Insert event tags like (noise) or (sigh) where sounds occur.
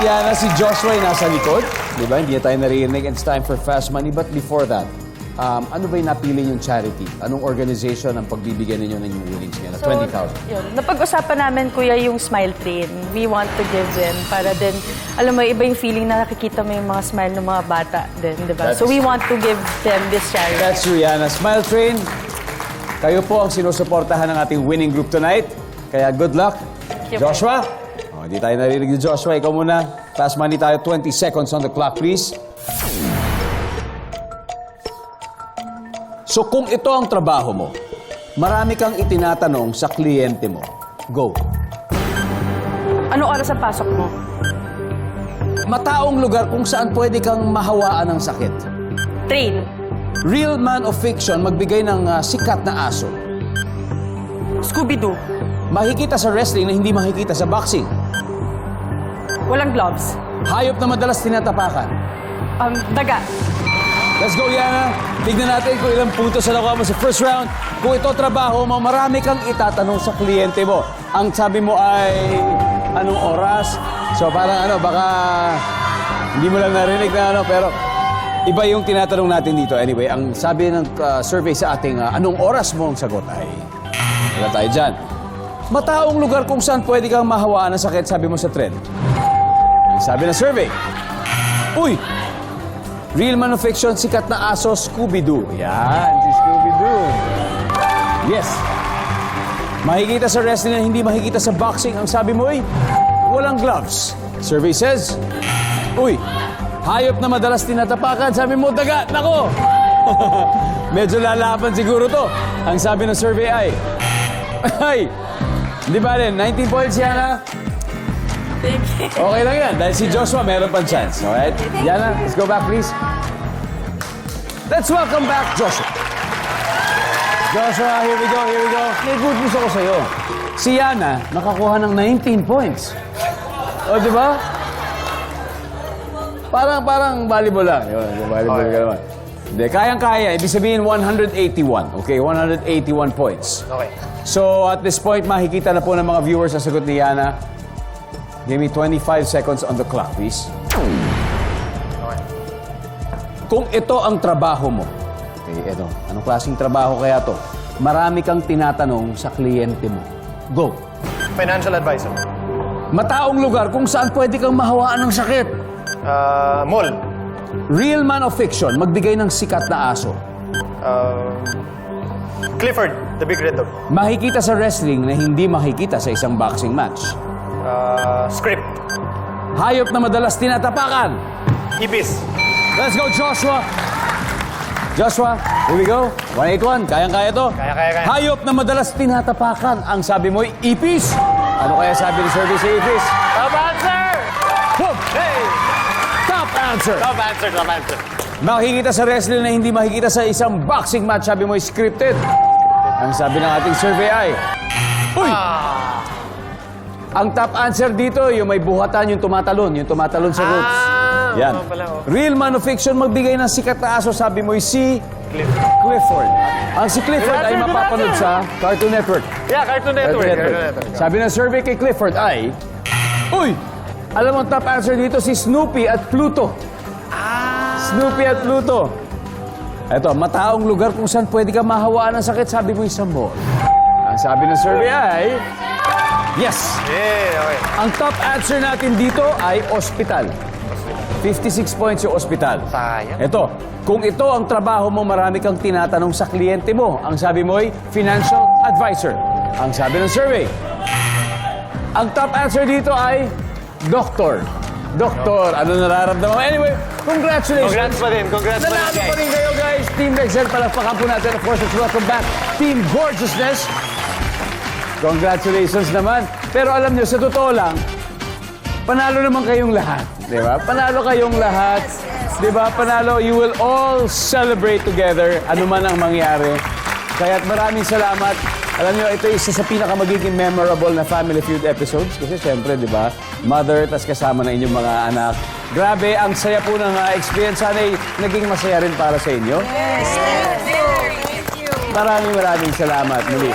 Yana, si Joshua ay nasa likod. Di ba? Hindi na tayo naririnig. It's time for Fast Money. But before that, um, ano ba yung napili yung charity? Anong organization ang pagbibigyan ninyo ng winnings ngayon? So, 20,000. Yun. Napag-usapan namin, kuya, yung smile train. We want to give them para din, alam mo, iba yung feeling na nakikita mo yung mga smile ng mga bata din, di ba? So we want to give them this charity. That's Rihanna. Smile Train. Kayo po ang sinusuportahan ng ating winning group tonight. Kaya good luck. you po. Joshua? Hindi tayo naririnig ni Joshua. Ikaw muna. Fast money tayo. 20 seconds on the clock, please. So kung ito ang trabaho mo, marami kang itinatanong sa kliyente mo. Go. Ano oras ang pasok mo? Mataong lugar kung saan pwede kang mahawaan ng sakit. Train. Real man of fiction magbigay ng ah, sikat na aso. Scooby-Doo. Makikita sa wrestling na hindi makikita sa boxing. Walang gloves. Hayop na madalas tinatapakan. Um, daga. Let's go, Yana. Tignan natin kung ilang puntos na nakuha mo sa first round. Kung ito trabaho mo, marami kang itatanong sa kliyente mo. Ang sabi mo ay, anong oras? So parang ano, baka hindi mo lang narinig na ano, pero iba yung tinatanong natin dito. Anyway, ang sabi ng uh, survey sa ating uh, anong oras mo ang sagot ay, wala tayo dyan. Mataong lugar kung saan pwede kang mahawaan ng sakit, sabi mo sa trend. Sabi ng survey, Uy! Real man of fiction, sikat na aso, Scooby-Doo. Yan, si Scooby-Doo. Yes. Makikita sa wrestling na hindi makikita sa boxing. Ang sabi mo ay, walang gloves. Survey says, Uy, hayop na madalas tinatapakan. Sabi mo, daga, nako. (laughs) Medyo lalaban siguro to. Ang sabi ng survey ay, (laughs) ay, di ba rin, 19 points yan ha? Okay lang yan. Dahil si Joshua meron pang chance. Alright? Yana, let's go back please. Let's welcome back Joshua. Joshua, here we go, here we go. May good news ako sa'yo. Si Yana, nakakuha ng 19 points. O, di ba? Parang, parang volleyball lang. Yun, volleyball ka naman. Hindi, kayang-kaya. Ibig sabihin, 181. Okay, 181 points. Okay. So, at this point, makikita na po ng mga viewers ang sagot ni Yana. Give me 25 seconds on the clock, please. Kung ito ang trabaho mo, okay, ito, anong klaseng trabaho kaya to? Marami kang tinatanong sa kliyente mo. Go. Financial advisor. Mataong lugar kung saan pwede kang mahawaan ng sakit. Uh, mall. Real man of fiction, magbigay ng sikat na aso. Uh, Clifford, the big red dog. Makikita sa wrestling na hindi makikita sa isang boxing match. Uh, script. Hayop na madalas tinatapakan. Ibis. Let's go, Joshua! Joshua, here we go. 181, kayang-kaya to. Kaya, kaya, kaya. Hayop na madalas tinatapakan. Ang sabi mo, ipis. Ano kaya sabi ni Survey sa ipis? Top answer! Boom! Hey! Top answer! Top answer, top answer. Makikita sa wrestling na hindi makikita sa isang boxing match, sabi mo, scripted. Ang sabi ng ating survey ay, Uy! Ah. Ang top answer dito, yung may buhatan, yung tumatalon, yung tumatalon sa ropes. Ah, Yan. oo pala, oh. Real man of fiction, magbigay ng sikat na aso, sabi mo, si Clifford. Clifford. Ang si Clifford Good ay answer, good mapapanood answer. sa Cartoon Network. Yeah, Cartoon Network. Cartoon Network. Sabi ng survey kay Clifford ay, Uy! Alam mo ang top answer dito, si Snoopy at Pluto. Snoopy at Pluto. Eto, mataong lugar kung saan pwede ka mahawaan ng sakit, sabi mo isang mall. Ang sabi ng survey ay, Yes! Yeah, okay. Ang top answer natin dito ay ospital. 56 points yung ospital. Sayang. Ito, kung ito ang trabaho mo, marami kang tinatanong sa kliyente mo. Ang sabi mo ay financial advisor. Ang sabi ng survey. Ang top answer dito ay doctor. Doctor, ano nararamdaman mo? Anyway, congratulations. Congrats pa din, congrats pa din, Nanalo pa guys. rin kayo, guys. Team Excel, palakpakan po natin. Of course, let's welcome back Team Gorgeousness. Congratulations naman. Pero alam nyo, sa totoo lang, panalo naman kayong lahat. Di ba? Panalo kayong lahat. Di ba? Panalo, you will all celebrate together, ano man ang mangyari. Kaya't maraming salamat. Alam nyo, ito isa sa pinaka magiging memorable na Family Feud episodes. Kasi syempre, di ba? Mother, tas kasama na inyong mga anak. Grabe, ang saya po ng uh, experience. Sana'y naging masaya rin para sa inyo. Yes, thank you. Maraming maraming salamat muli.